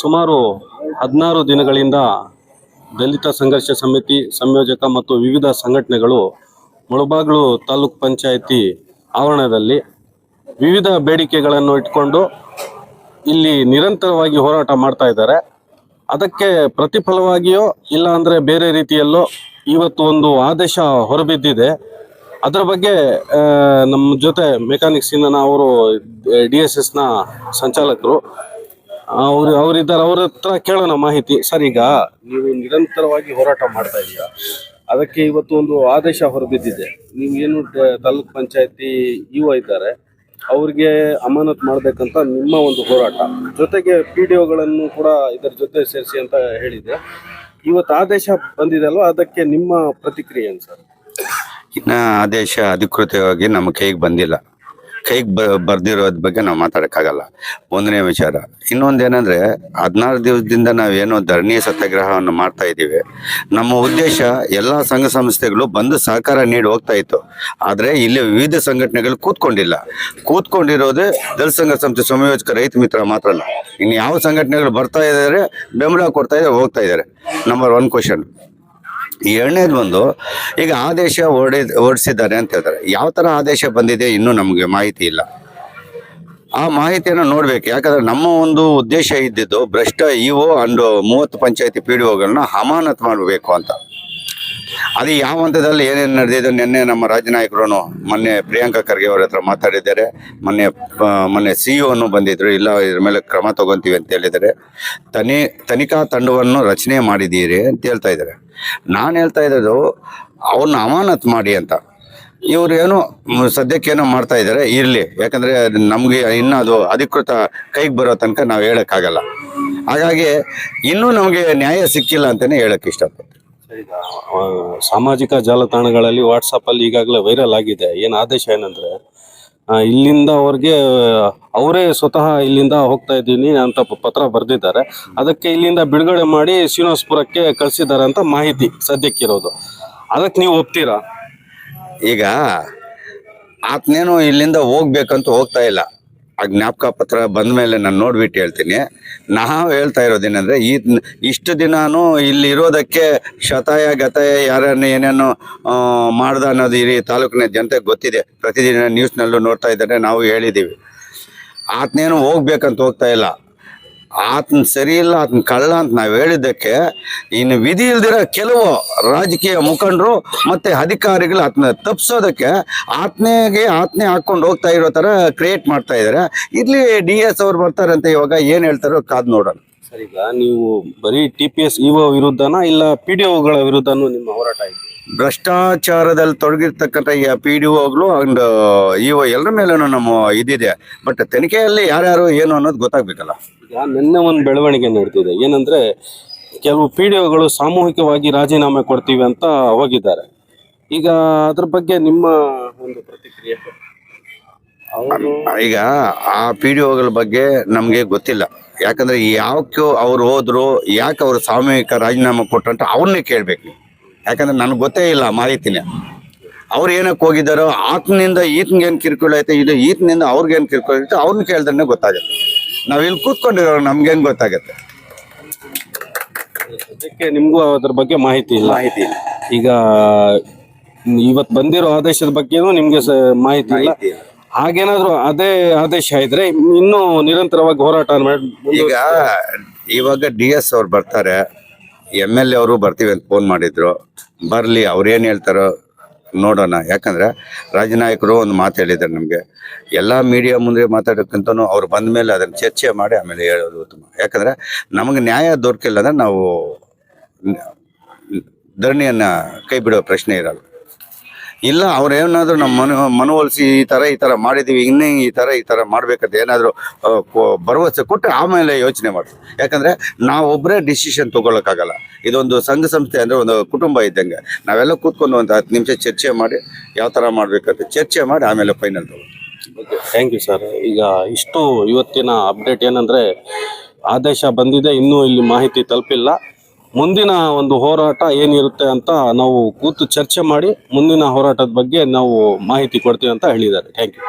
ಸುಮಾರು ಹದಿನಾರು ದಿನಗಳಿಂದ ದಲಿತ ಸಂಘರ್ಷ ಸಮಿತಿ, ಸಂಯೋಜಕ ಮತ್ತು ವಿವಿಧ ಸಂಘಟನೆಗಳು ಮುಳಬಾಗ್ಲು ತಾಲೂಕ್ ಪಂಚಾಯಿತಿ ಆವರಣದಲ್ಲಿ ವಿವಿಧ ಬೇಡಿಕೆಗಳನ್ನು ಇಟ್ಕೊಂಡು ಇಲ್ಲಿ ನಿರಂತರವಾಗಿ ಹೋರಾಟ ಮಾಡ್ತಾ ಇದ್ದಾರೆ. ಅದಕ್ಕೆ ಪ್ರತಿಫಲವಾಗಿಯೋ ಇಲ್ಲ ಅಂದರೆ ಬೇರೆ ರೀತಿಯಲ್ಲೋ ಇವತ್ತು ಒಂದು ಆದೇಶ ಹೊರಬಿದ್ದಿದೆ. ಅದರ ಬಗ್ಗೆ ನಮ್ಮ ಜೊತೆ ಮೆಕ್ಯಾನಿಕ್ಸಿಂದ ಅವರು, ಡಿ ಎಸ್ ಎಸ್ನ ಸಂಚಾಲಕರು ಅವ್ರು ಅವ್ರಿದ್ದಾರೆ ಅವ್ರ ಹತ್ರ ಕೇಳೋಣ ಮಾಹಿತಿ. ಸರ್, ಈಗ ನೀವು ನಿರಂತರವಾಗಿ ಹೋರಾಟ ಮಾಡ್ತಾ ಇದ್ದೀರಾ ಅದಕ್ಕೆ ಇವತ್ತು ಒಂದು ಆದೇಶ ಹೊರಬಿದ್ದಿದೆ. ನೀವು ಏನು ತಾಲೂಕ್ ಪಂಚಾಯತಿ ಯು ಇದ್ದಾರೆ, ಅವ್ರಿಗೆ ಅಮಾನತ್ ಮಾಡ್ಬೇಕಂತ ನಿಮ್ಮ ಒಂದು ಹೋರಾಟ. ಜೊತೆಗೆ ಪಿ ಡಿ ಒಗಳನ್ನು ಕೂಡ ಇದರ ಜೊತೆ ಸೇರಿಸಿ ಅಂತ ಹೇಳಿದೆ. ಇವತ್ತು ಆದೇಶ ಬಂದಿದೆ ಅಲ್ವಾ? ಅದಕ್ಕೆ ನಿಮ್ಮ ಪ್ರತಿಕ್ರಿಯೆ ಏನು ಸರ್? ಇನ್ನ ಆದೇಶ ಅಧಿಕೃತವಾಗಿ ನಮ್ಮ ಕೈಗೆ ಬಂದಿಲ್ಲ. ಕೈಗೆ ಬ ಬರ್ದಿರೋದ್ ಬಗ್ಗೆ ನಾವು ಮಾತಾಡೋಕ್ಕಾಗಲ್ಲ. ಒಂದನೇ ವಿಚಾರ. ಇನ್ನೊಂದೇನಂದ್ರೆ, ಹದಿನಾರು ದಿವಸದಿಂದ ನಾವೇನು ಧರಣಿ ಸತ್ಯಾಗ್ರಹವನ್ನು ಮಾಡ್ತಾ ಇದ್ದೀವಿ. ನಮ್ಮ ಉದ್ದೇಶ ಎಲ್ಲ ಸಂಘ ಸಂಸ್ಥೆಗಳು ಬಂದು ಸಹಕಾರ ನೀಡಿ ಹೋಗ್ತಾ ಇತ್ತು. ಆದರೆ ಇಲ್ಲಿ ವಿವಿಧ ಸಂಘಟನೆಗಳು ಕೂತ್ಕೊಂಡಿಲ್ಲ. ಕೂತ್ಕೊಂಡಿರೋದೇ ದಲಿತ ಸಂಘ ಸಂಸ್ಥೆ ಸಂಯೋಜಕ ರೈತ ಮಿತ್ರ ಮಾತ್ರ ಅಲ್ಲ. ಇನ್ನು ಯಾವ ಸಂಘಟನೆಗಳು ಬರ್ತಾ ಇದ್ದಾರೆ ಬೆಂಬಲ ಕೊಡ್ತಾ ಇದ್ದಾರೆ ಹೋಗ್ತಾ ಇದ್ದಾರೆ ನಂಬರ್ ಒನ್ ಕ್ವಶನ್ ಎರಡನೇದು ಬಂದು, ಈಗ ಆದೇಶ ಓಡಿ ಓಡಿಸಿದ್ದಾರೆ ಅಂತ ಹೇಳ್ತಾರೆ. ಯಾವ ಥರ ಆದೇಶ ಬಂದಿದೆ ಇನ್ನೂ ನಮಗೆ ಮಾಹಿತಿ ಇಲ್ಲ. ಆ ಮಾಹಿತಿಯನ್ನು ನೋಡ್ಬೇಕು. ಯಾಕಂದ್ರೆ ನಮ್ಮ ಒಂದು ಉದ್ದೇಶ ಇದ್ದಿದ್ದು ಭ್ರಷ್ಟ ಇಒ ಅಂಡ್ ಮೂವತ್ತು ಪಂಚಾಯತಿ ಪಿ ಡಿ ಒಗಳನ್ನ ಅಮಾನತ್ ಮಾಡಬೇಕು ಅಂತ. ಅದು ಯಾವ ಹಂತದಲ್ಲಿ ಏನೇನು ನಡೆದಿದೆ, ನಿನ್ನೆ ನಮ್ಮ ರಾಜ್ಯ ನಾಯಕರು ಮೊನ್ನೆ ಪ್ರಿಯಾಂಕಾ ಖರ್ಗೆ ಅವರ ಹತ್ರ ಮಾತಾಡಿದ್ದಾರೆ. ಮೊನ್ನೆ ಮೊನ್ನೆ ಸಿ ಅನ್ನು ಬಂದಿದ್ರು. ಇಲ್ಲ, ಇದ್ರ ಮೇಲೆ ಕ್ರಮ ತಗೊಂತೀವಿ ಅಂತ ಹೇಳಿದ್ದಾರೆ. ತನಿ, ತನಿಖಾ ತಂಡವನ್ನು ರಚನೆ ಮಾಡಿದ್ದೀರಿ ಅಂತ ಹೇಳ್ತಾ ಇದ್ದಾರೆ. ನಾನು ಹೇಳ್ತಾ ಇರೋದು ಅವನ್ನ ಅಮಾನತ್ ಮಾಡಿ ಅಂತ. ಇವ್ರು ಏನು ಸದ್ಯಕ್ಕೇನೋ ಮಾಡ್ತಾ ಇದ್ದಾರೆ, ಇರಲಿ. ಯಾಕಂದರೆ ನಮ್ಗೆ ಇನ್ನೂ ಅದು ಅಧಿಕೃತ ಕೈಗೆ ಬರೋ ತನಕ ನಾವು ಹೇಳೋಕ್ಕಾಗಲ್ಲ. ಹಾಗಾಗಿ ಇನ್ನೂ ನಮಗೆ ನ್ಯಾಯ ಸಿಕ್ಕಿಲ್ಲ ಅಂತಲೇ ಹೇಳೋಕ್ಕೆ ಇಷ್ಟಪಡ್ತೀನಿ. ಈಗ ಸಾಮಾಜಿಕ ಜಾಲತಾಣಗಳಲ್ಲಿ ವಾಟ್ಸಪ್ಪಲ್ಲಿ ಈಗಾಗಲೇ ವೈರಲ್ ಆಗಿದೆ. ಏನು ಆದೇಶ ಏನಂದ್ರೆ ಇಲ್ಲಿಂದ ಅವ್ರಿಗೆ, ಅವರೇ ಸ್ವತಃ ಇಲ್ಲಿಂದ ಹೋಗ್ತಾ ಇದ್ದೀನಿ ಅಂತ ಪತ್ರ ಬರೆದಿದ್ದಾರೆ. ಅದಕ್ಕೆ ಇಲ್ಲಿಂದ ಬಿಡುಗಡೆ ಮಾಡಿ ಶ್ರೀನಿವಾಸ್ಪುರಕ್ಕೆ ಕಳಿಸಿದ್ದಾರೆ ಅಂತ ಮಾಹಿತಿ ಸದ್ಯಕ್ಕಿರೋದು. ಅದಕ್ಕೆ ನೀವು ಒಪ್ತೀರಾ? ಈಗ, ಆತನೇನು ಇಲ್ಲಿಂದ ಹೋಗ್ಬೇಕಂತ ಹೋಗ್ತಾ ಇಲ್ಲ. ಆ ಜ್ಞಾಪಕ ಪತ್ರ ಬಂದ ಮೇಲೆ ನಾನು ನೋಡ್ಬಿಟ್ಟು ಹೇಳ್ತೀನಿ. ನಾವು ಹೇಳ್ತಾ ಇರೋದೇನೆಂದ್ರೆ ಈ ಇಷ್ಟು ದಿನಾನು ಇಲ್ಲಿ ಇರೋದಕ್ಕೆ ಶತಾಯ, ಗತಾಯ ಯಾರನ್ನು ಏನೇನು ಮಾಡ್ದ ಅನ್ನೋದು ಈ ತಾಲೂಕಿನ ಜನತೆಗೆ ಗೊತ್ತಿದೆ. ಪ್ರತಿದಿನ ನ್ಯೂಸ್ನಲ್ಲೂ ನೋಡ್ತಾ ಇದ್ದಾರೆ, ನಾವು ಹೇಳಿದ್ದೀವಿ ಆತನೇನು ಹೋಗ್ಬೇಕಂತ ಹೋಗ್ತಾ ಇಲ್ಲ. ಆತನ ಸರಿ ಇಲ್ಲ ಆತನ ಕಳ್ಳ ಅಂತ ನಾವು ಹೇಳಿದ್ದಕ್ಕೆ ಇನ್ನು ವಿಧಿ ಇಲ್ದಿರೋ ಕೆಲವು ರಾಜಕೀಯ ಮುಖಂಡರು ಮತ್ತೆ ಅಧಿಕಾರಿಗಳು ಆತನ ತಪ್ಪಿಸೋದಕ್ಕೆ ಆತ್ನೆಗೆ ಆತ್ನೆ ಹಾಕೊಂಡು ಹೋಗ್ತಾ ಇರೋ ಥರ ಕ್ರಿಯೇಟ್ ಮಾಡ್ತಾ ಇದ್ದಾರೆ ಇಲ್ಲಿ ಡಿ ಎಸ್ ಅವ್ರು ಬರ್ತಾರಂತೆ ಇವಾಗ ಏನು ಹೇಳ್ತಾರೋ ಕಾದು ನೋಡೋಣ. ಸರ್ ಈಗ ನೀವು ಬರೀ ಟಿ ಪಿ ಎಸ್ ಇಒ ವಿರುದ್ಧನ ಇಲ್ಲ ಪಿ ಡಿ ಒಗಳ ವಿರುದ್ಧನೂ ನಿಮ್ಮ ಹೋರಾಟ ಇದೆ? ಭ್ರಷ್ಟಾಚಾರದಲ್ಲಿ ತೊಡಗಿರ್ತಕ್ಕಂಥ ಈ ಪಿ ಡಿ ಒಗಳು ಅಂಡ್ ಇವ ಎಲ್ಲರ ಮೇಲೂ ನಮ್ಮ ಇದಿದೆ. ಬಟ್ ತನಿಖೆಯಲ್ಲಿ ಯಾರ್ಯಾರು ಏನು ಅನ್ನೋದು ಗೊತ್ತಾಗ್ಬೇಕಲ್ಲ. ನಿನ್ನೆ ಒಂದು ಬೆಳವಣಿಗೆ ನಡೆದಿದೆ. ಏನಂದ್ರೆ ಕೆಲವು ಪಿ ಡಿ ಒಗಳು ಸಾಮೂಹಿಕವಾಗಿ ರಾಜೀನಾಮೆ ಕೊಡ್ತೀವಿ ಅಂತ ಹೋಗಿದ್ದಾರೆ. ಈಗ ಅದ್ರ ಬಗ್ಗೆ ನಿಮ್ಮ ಒಂದು ಪ್ರತಿಕ್ರಿಯೆ ಈಗ ಆ ಪಿ ಡಿ ಒಗಳ ಬಗ್ಗೆ ನಮಗೆ ಗೊತ್ತಿಲ್ಲ. ಯಾಕಂದ್ರೆ ಯಾಕೆ ಅವ್ರು ಹೋದ್ರು, ಯಾಕೆ ಅವರು ಸಾಮೂಹಿಕ ರಾಜೀನಾಮೆ ಕೊಟ್ಟಂತ ಅವ್ರನ್ನೇ ಕೇಳಬೇಕು. ಯಾಕಂದ್ರೆ ನನಗೆ ಗೊತ್ತೇ ಇಲ್ಲ ಮಾಹಿತಿನೇ. ಅವ್ರು ಏನಕ್ಕೆ ಹೋಗಿದ್ದಾರೋ, ಆತನಿಂದ ಈತನಿಗೇನು ಕಿರ್ಕೊಳ್ಳೈತೆ ಇದು ಈತನಿಂದ ಅವ್ರಿಗೇನು ಕಿರ್ಕೊಳ್ಳೈತೆ ಅವ್ರನ್ನ ಕೇಳಿದ್ರೆ ಗೊತ್ತಾಗುತ್ತೆ. ನಾವು ಇಲ್ಲಿ ಕೂತ್ಕೊಂಡಿರೋ ನಮ್ಗೇನು ಗೊತ್ತಾಗುತ್ತೆ? ಅದಕ್ಕೆ ನಿಮಗೂ ಅದ್ರ ಬಗ್ಗೆ ಮಾಹಿತಿ ಇಲ್ಲ. ಮಾಹಿತಿ ಇಲ್ಲ. ಈಗ ಇವತ್ತು ಬಂದಿರೋ ಆದೇಶದ ಬಗ್ಗೆನೂ ನಿಮ್ಗೆ ಮಾಹಿತಿ ಇಲ್ಲ. ಮಾಹಿತಿ ಇಲ್ಲ. ಹಾಗೇನಾದ್ರೂ ಅದೇ ಆದೇಶ ಇದ್ರೆ ಇನ್ನೂ ನಿರಂತರವಾಗಿ ಹೋರಾಟ ಮಾಡ್- ಈಗ ಇವಾಗ ಡಿ ಎಸ್ ಅವ್ರು ಬರ್ತಾರೆ. ಎಂ ಎಲ್ ಎ ಅವರು ಬರ್ತೀವಿ ಅಂತ ಫೋನ್ ಮಾಡಿದ್ರು. ಬರಲಿ ಅವ್ರೇನು ಹೇಳ್ತಾರೋ ನೋಡೋಣ. ಯಾಕಂದ್ರೆ ರಾಜನಾಯಕರು ಒಂದು ಮಾತು ಹೇಳಿದ್ದಾರೆ ನಮಗೆ. ಎಲ್ಲ ಮೀಡಿಯಾ ಮುಂದೆ ಮಾತಾಡೋಕ್ಕಿಂತನೂ ಅವ್ರು ಬಂದ ಮೇಲೆ ಅದನ್ನು ಚರ್ಚೆ ಮಾಡಿ ಆಮೇಲೆ ಹೇಳೋದು ಉತ್ತಮ. ಯಾಕಂದ್ರೆ ನಮಗೆ ನ್ಯಾಯ ದೊರಕಿಲ್ಲ ಅಂದ್ರೆ ನಾವು ಧರಣಿಯನ್ನು ಕೈ ಬಿಡೋ ಪ್ರಶ್ನೆ ಇರಲ್ಲ. ಇಲ್ಲ, ಅವ್ರು ಏನಾದ್ರು ನಮ್ಮ ಮನ, ಮನವೊಲಿಸಿ ಈ ತರ ಈ ತರ ಮಾಡಿದ್ದೀವಿ ಇನ್ನೇ ಈ ತರ ಈ ತರ ಮಾಡ್ಬೇಕಂತ ಏನಾದರೂ ಭರವಸೆ ಕೊಟ್ಟು ಆಮೇಲೆ ಯೋಚನೆ ಮಾಡಿ ಯಾಕಂದ್ರೆ ನಾವೊಬ್ಬರೇ ಡಿಸಿಷನ್ ತೊಗೊಳಕ್ಕಾಗಲ್ಲ. ಇದೊಂದು ಸಂಘ ಸಂಸ್ಥೆ ಅಂದ್ರೆ ಒಂದು ಕುಟುಂಬ ಇದ್ದಂಗೆ. ನಾವೆಲ್ಲ ಕೂತ್ಕೊಂಡು ಒಂದು ಹತ್ತು ನಿಮಿಷ ಚರ್ಚೆ ಮಾಡಿ ಯಾವ ತರ ಮಾಡ್ಬೇಕಂತ ಚರ್ಚೆ ಮಾಡಿ ಆಮೇಲೆ ಫೈನಲ್ ತಗೊಳ್ಳಿ ಥ್ಯಾಂಕ್ ಯು ಸರ್ ಈಗ ಇಷ್ಟು ಇವತ್ತಿನ ಅಪ್ಡೇಟ್ ಏನಂದ್ರೆ, ಆದೇಶ ಬಂದಿದೆ, ಇನ್ನೂ ಇಲ್ಲಿ ಮಾಹಿತಿ ತಲುಪಿಲ್ಲ. ಮುಂದಿನ ಒಂದು ಹೋರಾಟ ಏನಿರುತ್ತೆ ಅಂತ ನಾವು ಕೂತು ಚರ್ಚೆ ಮಾಡಿ ಮುಂದಿನ ಹೋರಾಟದ ಬಗ್ಗೆ ನಾವು ಮಾಹಿತಿ ಕೊಡ್ತೀವಿ ಅಂತ ಹೇಳಿದ್ದಾರೆ. Thank you